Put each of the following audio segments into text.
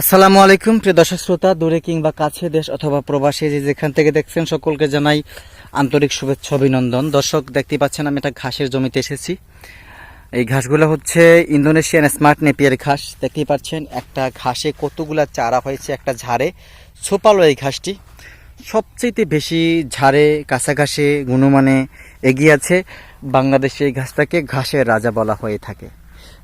আসসালামু আলাইকুম, প্রিয় দর্শক শ্রোতা, দূরে কিংবা কাছে দেশ অথবা প্রবাসী যে যেখান থেকে দেখছেন, সকলকে জানাই আন্তরিক শুভেচ্ছা, অভিনন্দন। দর্শক, দেখতে পাচ্ছেন, আমি একটা ঘাসের জমিতে এসেছি। এই ঘাসগুলো হচ্ছে ইন্দোনেশিয়ান স্মার্ট নেপিয়ার ঘাস। দেখতেই পাচ্ছেন, একটা ঘাসে কতগুলা চারা হয়েছে, একটা ঝাড়ে ছোপালো এই ঘাসটি। সবচেয়ে বেশি ঝাড়ে, কাছাকাছি গুণমানে এগিয়ে আছে বাংলাদেশে এই ঘাসটাকে ঘাসের রাজা বলা হয়ে থাকে।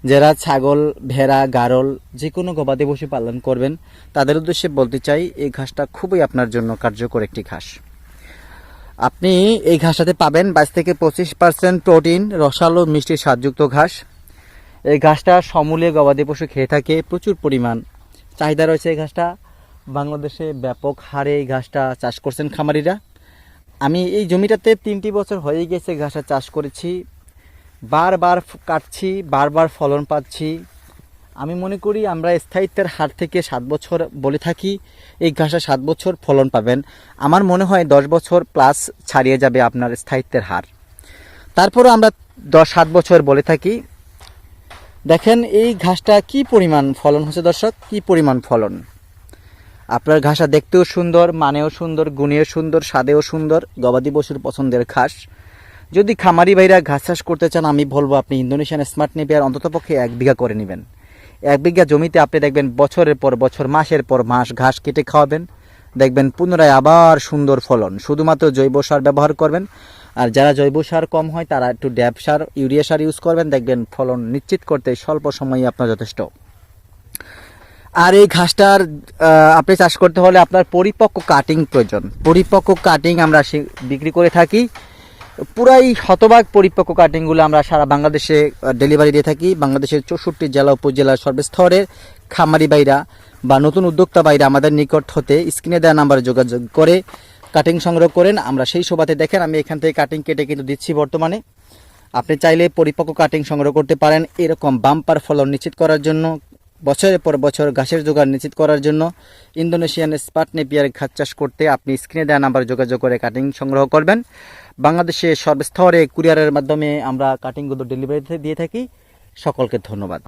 যারা ছাগল, ভেড়া, গারল যে কোনো গবাদি পশু পালন করবেন, তাদের উদ্দেশ্যে বলতে চাই, এই ঘাসটা খুবই আপনার জন্য কার্যকর একটি ঘাস। আপনি এই ঘাসটাতে পাবেন বাইশ থেকে পঁচিশ পার্সেন্ট প্রোটিন, রসালো, মিষ্টি স্বাদযুক্ত ঘাস। এই ঘাসটা সমূলে গবাদি পশু খেয়ে থাকে, প্রচুর পরিমাণ চাহিদা রয়েছে এই ঘাসটা। বাংলাদেশে ব্যাপক হারে এই ঘাসটা চাষ করছেন খামারিরা। আমি এই জমিটাতে তিনটি বছর হয়ে গেছে ঘাসটা চাষ করেছি। বারবার কাটছি, বারবার ফলন পাচ্ছি। আমি মনে করি আমরা স্থায়িত্বের হার থেকে সাত বছর বলে থাকি, এই ঘাসে সাত বছর ফলন পাবেন। আমার মনে হয় দশ বছর প্লাস ছাড়িয়ে যাবে আপনার স্থায়িত্বের হার। তারপরও আমরা দশ, সাত বছর বলে থাকি। দেখেন এই ঘাসটা কি পরিমাণ ফলন হচ্ছে দর্শক? কি পরিমাণ ফলন? আপনার ঘাসটা দেখতেও সুন্দর, মানেও সুন্দর, গুণেও সুন্দর, স্বাদেও সুন্দর, গবাদি পশুর পছন্দের ঘাস। যদি খামারি ভাইরা ঘাস চাষ করতে চান, আমি বলব আপনি ইন্দোনেশিয়ান স্মার্ট নেপিয়ার অন্ততপক্ষে এক বিঘা করে নেবেন। এক বিঘা জমিতে আপনি দেখবেন বছরের পর বছর, মাসের পর মাস ঘাস কেটে খাওয়াবেন। দেখবেন পুনরায় আবার সুন্দর ফলন। শুধুমাত্র জৈব সার ব্যবহার করবেন। আর যারা জৈব সার কম হয়, তারা একটু ড্যাব সার, ইউরিয়া সার ইউজ করবেন। দেখবেন ফলন নিশ্চিত করতে স্বল্প সময়ই আপনার যথেষ্ট। আর এই ঘাসটার আপনি চাষ করতে হলে আপনার পরিপক্ক কাটিং প্রয়োজন। পরিপক্ক কাটিং আমরা বিক্রি করে থাকি। পুরাই শতভাগ পরিপক্ক কাটিংগুলো আমরা সারা বাংলাদেশে ডেলিভারি দিয়ে থাকি। বাংলাদেশের চৌষট্টি জেলা, উপজেলার সর্বস্তরের খামারি বাইরা বা নতুন উদ্যোক্তা বাইরা আমাদের নিকট হতে স্ক্রিনে দেওয়া নাম্বারে যোগাযোগ করে কাটিং সংগ্রহ করেন। আমরা সেই শোভাতে দেখেন, আমি এখান থেকে কাটিং কেটে কিন্তু দিচ্ছি বর্তমানে। আপনি চাইলে পরিপক্ক কাটিং সংগ্রহ করতে পারেন। এরকম বাম্পার ফলন নিশ্চিত করার জন্য বছরের পর বছর ঘাসের জোগাড় নিশ্চিত করার জন্য ইন্দোনেশিয়ান স্পাট নেপিয়ার ঘাস চাষ করতে আপনি স্ক্রিনে দেওয়া নাম্বার যোগাযোগ করে কাটিং সংগ্রহ করবেন। বাংলাদেশে সর্বস্তরে কুরিয়ারের মাধ্যমে আমরা কাটিংগুলো ডেলিভারিতে দিয়ে থাকি। সকলকে ধন্যবাদ।